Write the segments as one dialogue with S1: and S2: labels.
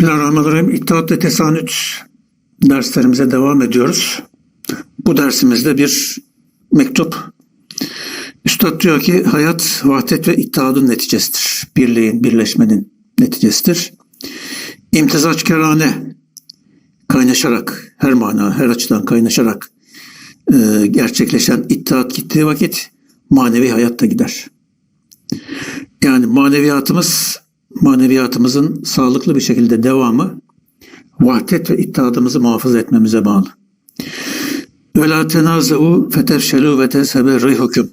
S1: Bismillahirrahmanirrahim. İttihat ve Tesanüt derslerimize devam ediyoruz. Bu dersimizde bir mektup. Üstad diyor ki hayat vahdet ve ittihadın neticesidir. Birliğin, birleşmenin neticesidir. İmtizaç kerane kaynaşarak, her mana, her açıdan kaynaşarak e, gerçekleşen ittihat gittiği vakit manevi hayatta gider. Yani maneviyatımız maneviyatımızın sağlıklı bir şekilde devamı vahdet ve ittihadımızı muhafaza etmemize bağlı. Ve la tenazeu fetefşelu ve tezhebe rihuküm.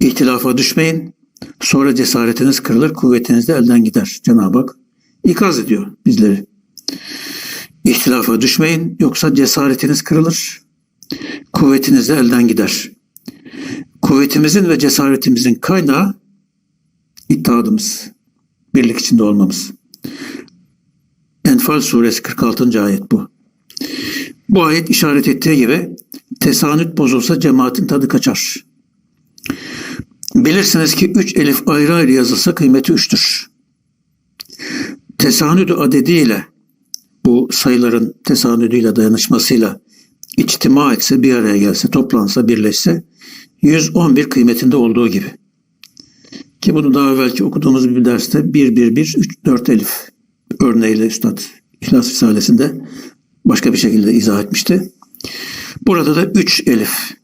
S1: İhtilafa düşmeyin. Sonra cesaretiniz kırılır, kuvvetiniz de elden gider. Cenab-ı Hak ikaz ediyor bizleri. İhtilafa düşmeyin yoksa cesaretiniz kırılır, kuvvetiniz de elden gider. Kuvvetimizin ve cesaretimizin kaynağı ittihadımız birlik içinde olmamız. Enfal suresi 46. ayet bu. Bu ayet işaret ettiği gibi tesanüt bozulsa cemaatin tadı kaçar. Bilirsiniz ki üç elif ayrı ayrı yazılsa kıymeti üçtür. Tesanüdü adediyle bu sayıların tesanüdüyle dayanışmasıyla içtima etse bir araya gelse toplansa birleşse 111 kıymetinde olduğu gibi. Ki bunu daha evvelki okuduğumuz bir derste 1 1 1 3 4 elif örneğiyle Üstad İhlas Risalesi'nde başka bir şekilde izah etmişti. Burada da 3 elif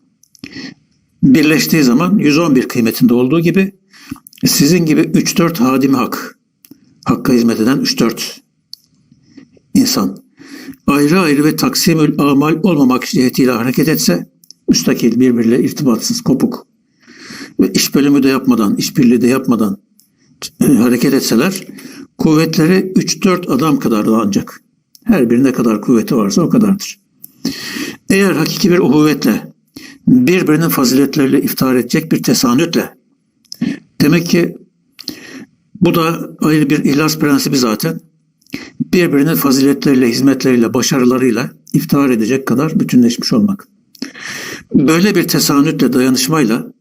S1: birleştiği zaman 111 kıymetinde olduğu gibi sizin gibi 3-4 hadimi hak, hakka hizmet eden 3-4 insan ayrı ayrı ve taksimül amal olmamak cihetiyle hareket etse müstakil birbiriyle irtibatsız, kopuk ve iş bölümü de yapmadan, işbirliği de yapmadan e, hareket etseler kuvvetleri 3-4 adam kadar da ancak. Her birine kadar kuvveti varsa o kadardır. Eğer hakiki bir uhuvvetle, birbirinin faziletleriyle iftihar edecek bir tesanütle, demek ki bu da ayrı bir ihlas prensibi zaten. Birbirinin faziletleriyle, hizmetleriyle, başarılarıyla iftihar edecek kadar bütünleşmiş olmak. Böyle bir tesanütle, dayanışmayla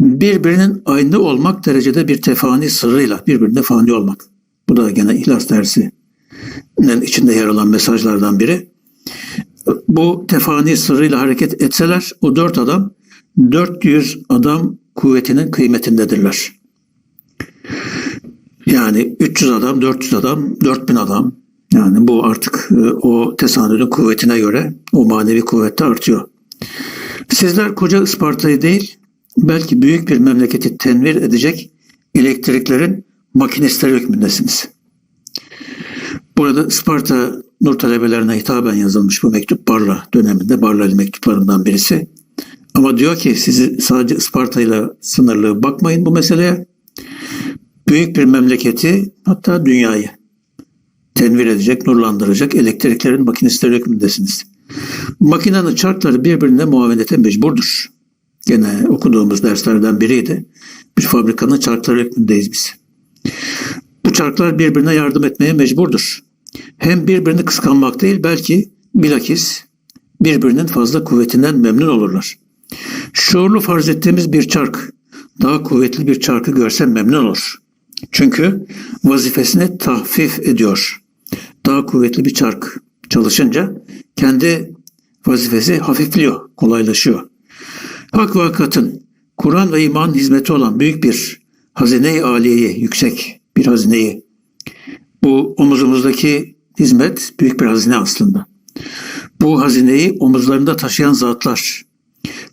S1: birbirinin aynı olmak derecede bir tefani sırrıyla birbirine fani olmak. Bu da gene ihlas dersi içinde yer alan mesajlardan biri. Bu tefani sırrıyla hareket etseler o dört adam 400 adam kuvvetinin kıymetindedirler. Yani 300 adam, 400 adam, 4000 adam. Yani bu artık e, o tesanüdün kuvvetine göre o manevi kuvvette artıyor. Sizler koca Isparta'yı değil, belki büyük bir memleketi tenvir edecek elektriklerin makinistleri hükmündesiniz. Burada Isparta Nur talebelerine hitaben yazılmış bu mektup Barla döneminde Barla mektuplarından birisi. Ama diyor ki sizi sadece Isparta ile sınırlı bakmayın bu meseleye. Büyük bir memleketi hatta dünyayı tenvir edecek, nurlandıracak elektriklerin makinistleri hükmündesiniz. Makinenin çarkları birbirine muavenete mecburdur. Gene okuduğumuz derslerden biriydi. Bir fabrikanın çarkları hükmündeyiz biz. Bu çarklar birbirine yardım etmeye mecburdur. Hem birbirini kıskanmak değil belki bilakis birbirinin fazla kuvvetinden memnun olurlar. Şuurlu farz ettiğimiz bir çark daha kuvvetli bir çarkı görse memnun olur. Çünkü vazifesini tahfif ediyor. Daha kuvvetli bir çark çalışınca kendi vazifesi hafifliyor, kolaylaşıyor. Hak ve hakikatin Kur'an ve iman hizmeti olan büyük bir hazine-i aliyeyi, yüksek bir hazineyi. Bu omuzumuzdaki hizmet büyük bir hazine aslında. Bu hazineyi omuzlarında taşıyan zatlar,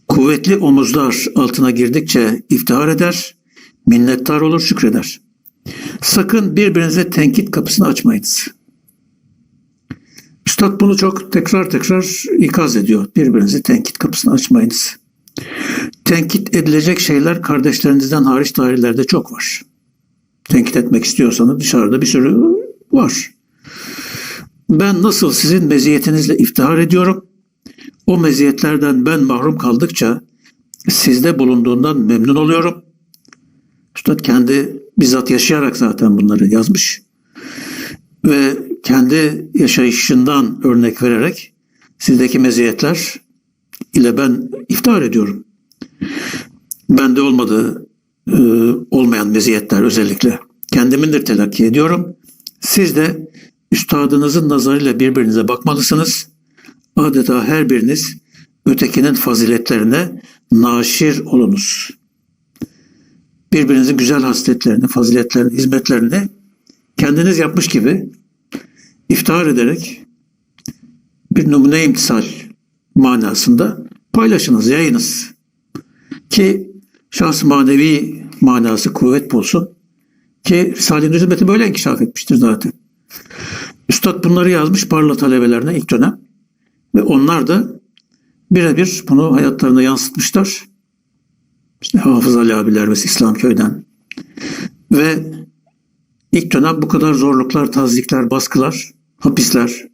S1: kuvvetli omuzlar altına girdikçe iftihar eder, minnettar olur, şükreder. Sakın birbirinize tenkit kapısını açmayınız. Üstad bunu çok tekrar tekrar ikaz ediyor. Birbirinizi tenkit kapısını açmayınız. Tenkit edilecek şeyler kardeşlerinizden hariç dairelerde çok var. Tenkit etmek istiyorsanız dışarıda bir sürü var. Ben nasıl sizin meziyetinizle iftihar ediyorum, o meziyetlerden ben mahrum kaldıkça sizde bulunduğundan memnun oluyorum. Üstad kendi bizzat yaşayarak zaten bunları yazmış. Ve kendi yaşayışından örnek vererek sizdeki meziyetler ile ben iftihar ediyorum. Bende olmadığı e, olmayan meziyetler özellikle kendimindir telakki ediyorum. Siz de üstadınızın nazarıyla birbirinize bakmalısınız. Adeta her biriniz ötekinin faziletlerine naşir olunuz. Birbirinizin güzel hasletlerini, faziletlerini, hizmetlerini kendiniz yapmış gibi iftihar ederek bir numune imtisal manasında paylaşınız, yayınız. Ki şahs manevi manası kuvvet bulsun. Ki Risale-i hizmeti böyle inkişaf etmiştir zaten. Üstad bunları yazmış parla talebelerine ilk dönem. Ve onlar da birebir bunu hayatlarına yansıtmışlar. İşte Hafız Ali abiler ve İslam köyden. Ve ilk dönem bu kadar zorluklar, tazikler, baskılar, hapisler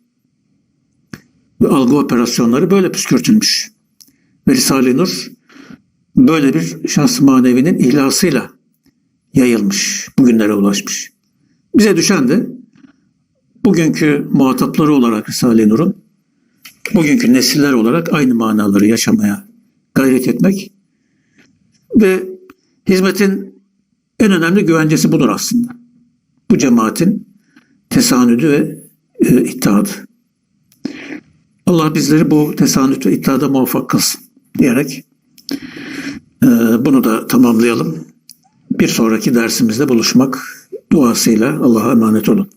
S1: ve algı operasyonları böyle püskürtülmüş. Ve Risale-i Nur böyle bir şahs manevinin ihlasıyla yayılmış, bugünlere ulaşmış. Bize düşen de bugünkü muhatapları olarak Risale-i Nur'un bugünkü nesiller olarak aynı manaları yaşamaya gayret etmek ve hizmetin en önemli güvencesi budur aslında. Bu cemaatin tesanüdü ve e, ittihadı. Allah bizleri bu tesanüt ve ittihada muvaffak kılsın diyerek e, bunu da tamamlayalım. Bir sonraki dersimizde buluşmak duasıyla Allah'a emanet olun.